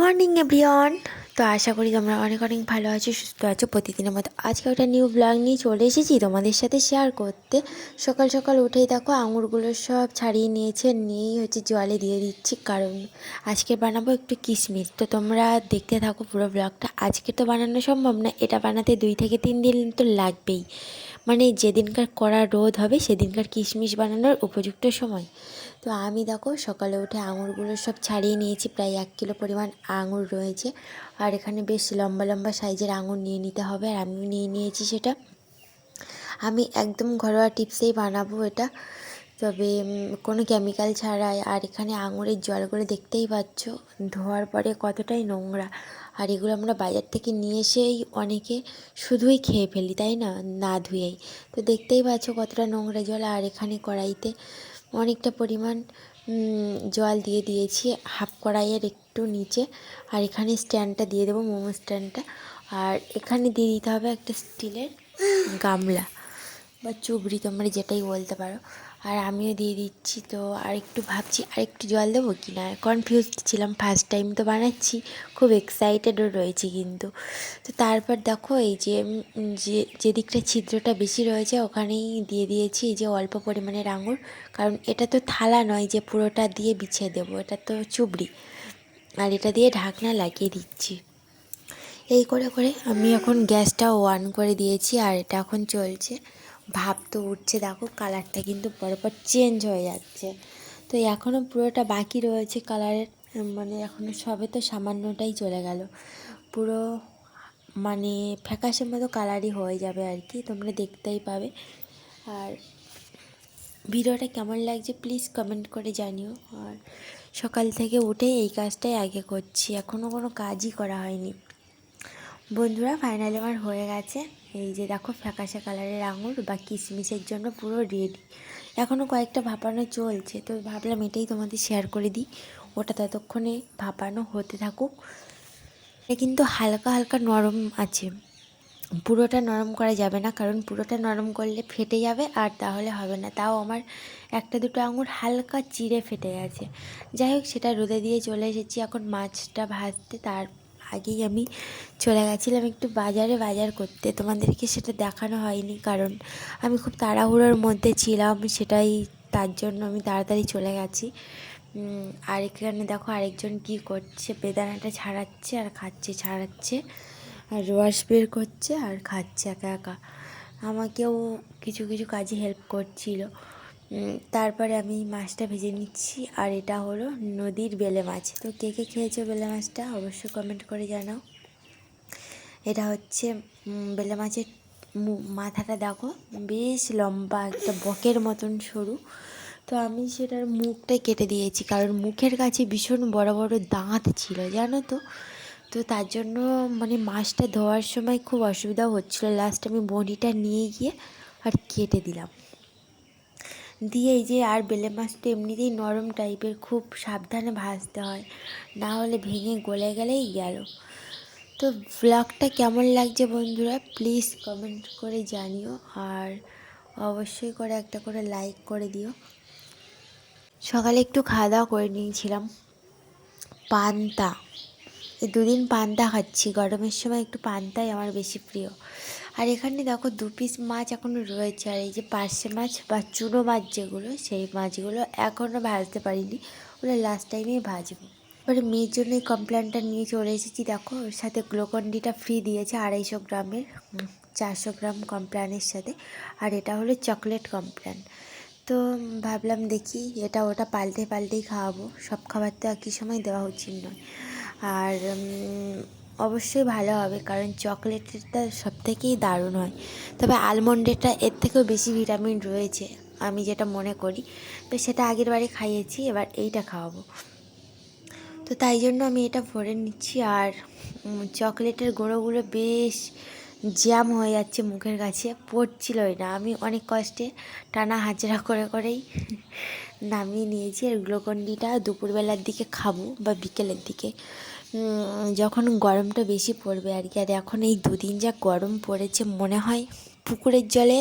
Morning, everyone. তো আশা করি তোমরা অনেক অনেক ভালো আছো, সুস্থ আছো। প্রতিদিনের মতো আজকে একটা নিউ ব্লগ নিয়ে চলে এসেছি তোমাদের সাথে শেয়ার করতে। সকাল সকাল উঠেই দেখো, আঙুরগুলো সব ছাড়িয়ে নিয়েছে, নিয়েই হচ্ছে জলে দিয়ে দিচ্ছি, কারণ আজকে বানাবো একটু কিশমিশ। তো তোমরা দেখতে থাকো পুরো ব্লগটা। আজকে তো বানানো সম্ভব না, এটা বানাতে দুই থেকে তিন দিন তো লাগবেই। মানে যেদিনকার কড়া রোদ হবে সেদিনকার কিশমিশ বানানোর উপযুক্ত সময়। তো আমি দেখো সকালে উঠে আঙুরগুলো সব ছাড়িয়ে নিয়েছি, প্রায় এক কিলো পরিমাণ আঙুর রয়েছে। আর এখানে বেশ লম্বা লম্বা সাইজের আঙুর নিয়ে নিতে হবে আর আমিও নিয়ে নিয়েছি সেটা। আমি একদম ঘরোয়া টিপসেই বানাবো এটা। তবে কোনো কেমিক্যাল ছাড়াই। আর এখানে আঙুরের জলগুলো দেখতেই পাচ্ছ, ধোয়ার পরে কতটাই নোংরা। আর এগুলো আমরা বাজার থেকে নিয়ে এসেই অনেকে শুধুই খেয়ে ফেলি, তাই না? না ধুয়েই। তো দেখতেই পাচ্ছ কতটা নোংরা জল, আর এখানে কড়াইতে অনেকটা পরিমাণ জল দিয়ে দিয়েছি, হাফ কড়াইয়ের একটু নিচে। আর এখানে স্ট্যান্ডটা দিয়ে দেবো, মোমো স্ট্যান্ডটা। আর এখানে দিয়ে দিতে হবে একটা স্টিলের গামলা বা চুবড়ি, তোমরা যেটাই বলতে পারো। আর আমিও দিয়ে দিচ্ছি তো, আর একটু ভাবছি আর একটু জল দেবো কি না? কনফিউজড ছিলাম ফার্স্ট টাইম তো বানাচ্ছি, খুব এক্সাইটেডও রয়েছি কিন্তু। তো তারপর দেখো এই যে যে যে দিকটা ছিদ্রটা বেশি রয়েছে ওখানেই দিয়ে দিয়েছি এই যে অল্প পরিমাণের আঙুর কারণ এটা তো থালা নয় যে পুরোটা দিয়ে বিছিয়ে দেবো, এটা তো চুবড়ি। আর এটা দিয়ে ঢাকনা লাগিয়ে দিচ্ছি। এই করে করে আমি এখন গ্যাসটা অন করে দিয়েছি আর এটা এখন চলছে। ভাপ তো উঠছে, দেখো কালারটা কিন্তু পরপর চেঞ্জ হয়ে যাচ্ছে। তো এখনও পুরোটা বাকি রয়েছে কালারের মানে এখনও সবে তো সামান্যটাই চলে গেল। পুরো মানে ফ্যাকাশের মতো কালারই হয়ে যাবে আর কি, তোমরা দেখতেই পাবে। আর ভিডিওটা কেমন লাগছে প্লিজ কমেন্ট করে জানিও। আর সকাল থেকে উঠে এই কাজটাই আগে করছি এখনও কোনো কাজই করা হয়নি। বন্ধুরা ফাইনালি আমার হয়ে গেছে। এই যে দেখো ফ্যাকাশে কালারের আঙুর বা কিশমিশের জন্য পুরো রেডি এখনও কয়েকটা ভাপানো চলছে, তো ভাবলাম এটাই তোমাদের শেয়ার করে দিই। ওটা ততক্ষণে ভাপানো হতে থাকুক। এটা কিন্তু হালকা হালকা নরম আছে। পুরোটা নরম করা যাবে না, কারণ পুরোটা নরম করলে ফেটে যাবে আর তাহলে হবে না। তাও আমার একটা দুটো আঙুর হালকা চিড়ে ফেটে গেছে। যাই হোক, সেটা রোদে দিয়ে চলে এসেছি। এখন মাছটা ভাজতে তার আগেই আমি চলে গেছিলাম একটু বাজারে, বাজার করতে। তোমাদেরকে সেটা দেখানো হয়নি কারণ আমি খুব তাড়াহুড়োর মধ্যে ছিলাম, সেটাই তার জন্য আমি তাড়াতাড়ি চলে গেছি। আর এখানে দেখো আরেকজন কি করছে, বেদানাটা ছাড়াচ্ছে আর খাচ্ছে, ছাড়াচ্ছে। আর রস বের করছে আর খাচ্ছে একা একা। আমাকেও কিছু কিছু কাজে হেল্প করছিল। তারপরে আমি মাছটা ভেজে নিচ্ছি, আর এটা হলো নদীর বেলে মাছ। তো কে কে খেয়েছো বেলে মাছটা অবশ্যই কমেন্ট করে জানাও। এটা হচ্ছে বেলে মাছের মাথাটা দেখো, বেশ লম্বা, একটা বকের মতন সরু। তো আমি সেটার মুখটাই কেটে দিয়েছি, কারণ মুখের কাছে ভীষণ বড় বড় দাঁত ছিল, জানো তো? তো তার জন্য মানে মাছটা ধোয়ার সময় খুব অসুবিধা হচ্ছিল। লাস্ট আমি বড়িটা নিয়ে গিয়ে আর কেটে দিলাম। দিয়ে যে আর বেলে মাছটা এমনিতেই নরম টাইপের, খুব সাবধানে ভাজতে হয়। না হলে ভেঙে গলে গেলেই গেল। তো ব্লগটা কেমন লাগছে বন্ধুরা প্লিজ কমেন্ট করে জানিও। আর অবশ্যই করে একটা করে লাইক করে দিও। সকালে একটু খাওয়া দাওয়া করে নিয়েছিলাম। পান্তা। এই দুদিন পান্তা খাচ্ছি। গরমের সময় একটু পান্তাই আমার বেশি প্রিয়। আর এখানে দেখো দু পিস মাছ এখনও রয়েছে। আর এই যে পার্শে মাছ বা চুনো মাছ যেগুলো, সেই মাছগুলো এখনও ভাজতে পারিনি। ওগুলো লাস্ট টাইমেই ভাজবো। এবারে মেয়ের জন্য এই কমপ্ল্যানটা নিয়ে চলে এসেছি। দেখো, ওর সাথে গ্লুকন্ডিটা ফ্রি দিয়েছে আড়াইশো গ্রামের চারশো গ্রাম কমপ্ল্যানের সাথে। আর এটা হলো চকলেট কমপ্ল্যান তো ভাবলাম দেখি, এটা ওটা পাল্টে পাল্টেই খাওয়াবো। সব খাবার তো একই সময় দেওয়া উচিত নয়। আর অবশ্যই ভালো হবে, কারণ চকলেটেরটা সব থেকেই দারুণ হয়। তবে আলমন্ডেরটা এর থেকেও বেশি ভিটামিন রয়েছে, আমি যেটা মনে করি। তো সেটা আগের বারে খাইয়েছি, এবার এইটা খাওয়াবো। তো তাই জন্য আমি এটা ভরে নিচ্ছি, আর চকলেটের গুঁড়োগুলো বেশ জ্যাম হয়ে যাচ্ছে মুখের কাছে, পড়ছিলই না। আমি অনেক কষ্টে টানা হাজরা করে করেই নামিয়ে নিয়েছি আর গ্লুকন্ডিটা দুপুরবেলার দিকে খাব বা বিকেলের দিকে। যখন গরমটা বেশি পড়বে আর কি, আর এখন এই দুদিন যা গরম পড়েছে, মনে হয় পুকুরের জলে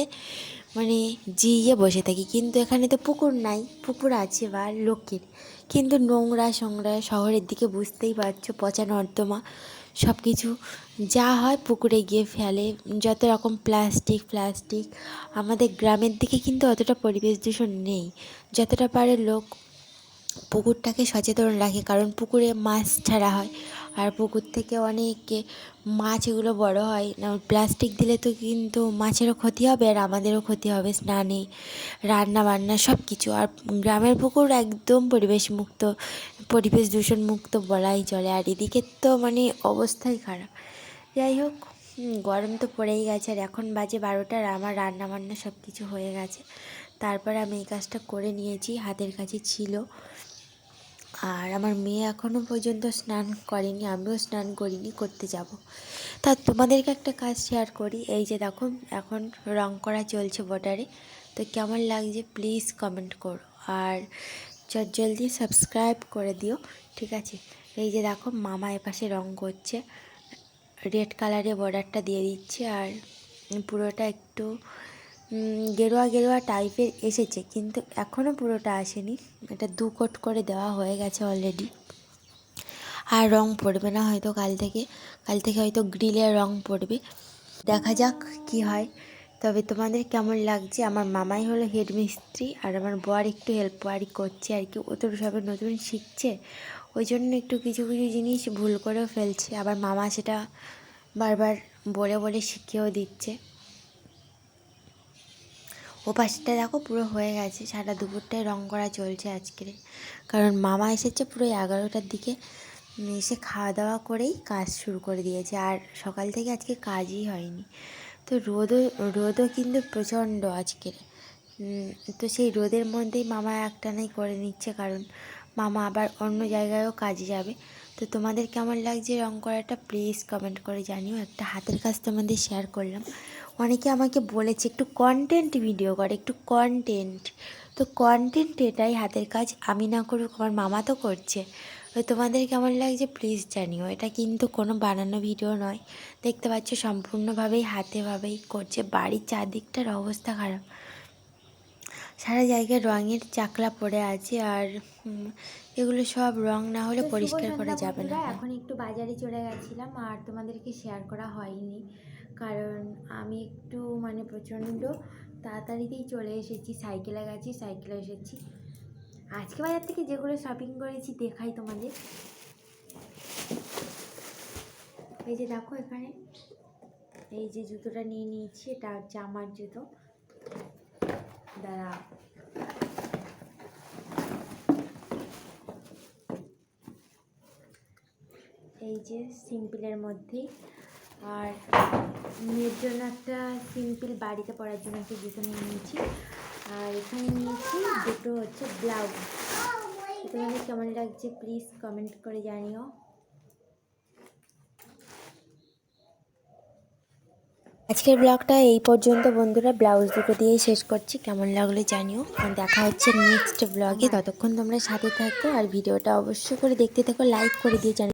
মানে জিয়ে বসে থাকি। কিন্তু এখানে তো পুকুর নাই, পুকুর আছে বা লোকের। কিন্তু নোংরা সোংরা শহরের দিকে বুঝতেই পারছ, পচা নর্দমা। সব কিছু যা হয় পুকুরে গিয়ে ফেলে। যত রকম প্লাস্টিক প্লাস্টিক আমাদের গ্রামের দিকে কিন্তু অতটা পরিবেশ দূষণ নেই। যতটা পারে লোক পুকুরটাকে সচেতন রাখে, কারণ পুকুরে মাছ ছাড়া হয়। আর পুকুর থেকে অনেক মাছ এগুলো বড় হয়। না প্লাস্টিক দিলে তো কিন্তু মাছেরও ক্ষতি হবে আর আমাদেরও ক্ষতি হবে, স্নানে রান্না বান্না সব কিছু আর গ্রামের পুকুর একদম পরিবেশ মুক্ত পরিবেশ দূষণ মুক্ত বলাই চলে। আর এদিকে তো মানে অবস্থাই খারাপ। যাই হোক গরম তো পড়েই গেছে আর এখন বাজে বারোটার আমার রান্না বান্না সব কিছু হয়ে গেছে। তারপর আমি এই কাজটা করে নিয়েছি, হাতের কাছে ছিল। আর আমার মেয়ে এখনও পর্যন্ত স্নান করেনি, আমিও স্নান করিনি, করতে যাব। তা তোমাদেরকে একটা কাজ শেয়ার করি, এই যে দেখো, এখন রং করা চলছে বর্ডারে তো কেমন লাগছে প্লিজ কমেন্ট করো। আর চট জলদি সাবস্ক্রাইব করে দিও, ঠিক আছে? এই যে দেখো, মামা এপাশে রং করছে রেড কালারে বর্ডারটা দিয়ে দিচ্ছে, আর পুরোটা একটু গেরুয়া গেরুয়া টাইপের এসেছে, কিন্তু এখনও পুরোটা আসেনি। এটা দু কোট করে দেওয়া হয়ে গেছে অলরেডি আর রং পড়বে না হয়তো কাল থেকে। কাল থেকে হয়তো গ্রিলের রং পড়বে। দেখা যাক কি হয়। তবে তোমাদের কেমন লাগছে? আমার মামাই হলো হেড মিস্ত্রি আর আমার বর একটু হেল্প আর করছে আর কি। ও তো সবে নতুন শিখছে। ওই জন্য একটু কিছু কিছু জিনিস ভুল করেও ফেলছে। আবার মামা সেটা বারবার বলে বলে শিখিয়েও দিচ্ছে। ও পাশটা দেখো পুরো হয়ে গেছে, সারা দুপুরটায় রং করা চলছে আজকের কারণ মামা এসেছে পুরো এগারোটার দিকে এসে খাওয়া দাওয়া করেই কাজ শুরু করে দিয়েছে, আর সকাল থেকে আজকে কাজই হয়নি। তো রোদও রোদও কিন্তু প্রচণ্ড আজকের। তো সেই রোদের মধ্যেই মামা একটানাই করে নিচ্ছে, কারণ মামা আবার অন্য জায়গায়ও কাজে যাবে। তো তোমাদের কেমন লাগছে রং করাটা, প্লিজ কমেন্ট করে জানিও। একটা হাতের কাজ তোমাদের শেয়ার করলাম। অনেকে আমাকে বলেছে একটু কন্টেন্ট ভিডিও করে একটু কন্টেন্ট তো কন্টেন্ট এটাই হাতের কাজ। আমি না করুক আমার মামা তো করছে। তো তোমাদের কেমন লাগছে প্লিজ জানিও। এটা কিন্তু কোনো বানানো ভিডিও নয়। দেখতে পাচ্ছ সম্পূর্ণভাবেই হাতেভাবেই করছে। বাড়ির চারদিকটার অবস্থা খারাপ। সারা জায়গায় রঙের চাকলা পড়ে আছে আর এগুলো সব রং না হলে পরিষ্কার করা যাবে না। এখন একটু বাজারে চলে গেছিলাম আর তোমাদেরকে শেয়ার করা হয়নি। কারণ আমি একটু মানে প্রচণ্ড তাড়াতাড়িতেই চলে এসেছি, সাইকেলে গেছি সাইকেলে এসেছি। আজকে বাজার থেকে যেগুলো শপিং করেছি, দেখাই তোমাদের। এই যে দেখো এখানে, এই যে জুতোটা নিয়ে নিয়েছি, এটা হচ্ছে আমার জুতো। দাঁড়া এই যে সিম্পলের মধ্যেই আর মেয়ের জন্য একটা সিম্পল বাড়িতে পরার জন্য একটা জুতো নিয়ে নিয়েছি। আর এখানে নিয়েছি দুটো হচ্ছে ব্লাউজ। তোমাদের কেমন লাগছে প্লিজ কমেন্ট করে জানিও। আজকের ব্লগটা এই পর্যন্ত বন্ধুরা, ব্লাউজ দুটো দিয়েই শেষ করছি। কেমন লাগল জানিও। দেখা হচ্ছে নেক্সট ব্লগে ততক্ষণ তোমরা সাথে থাকো আর ভিডিওটা অবশ্যই করে দেখতে থাকো লাইক করে দিয়ে জানিও।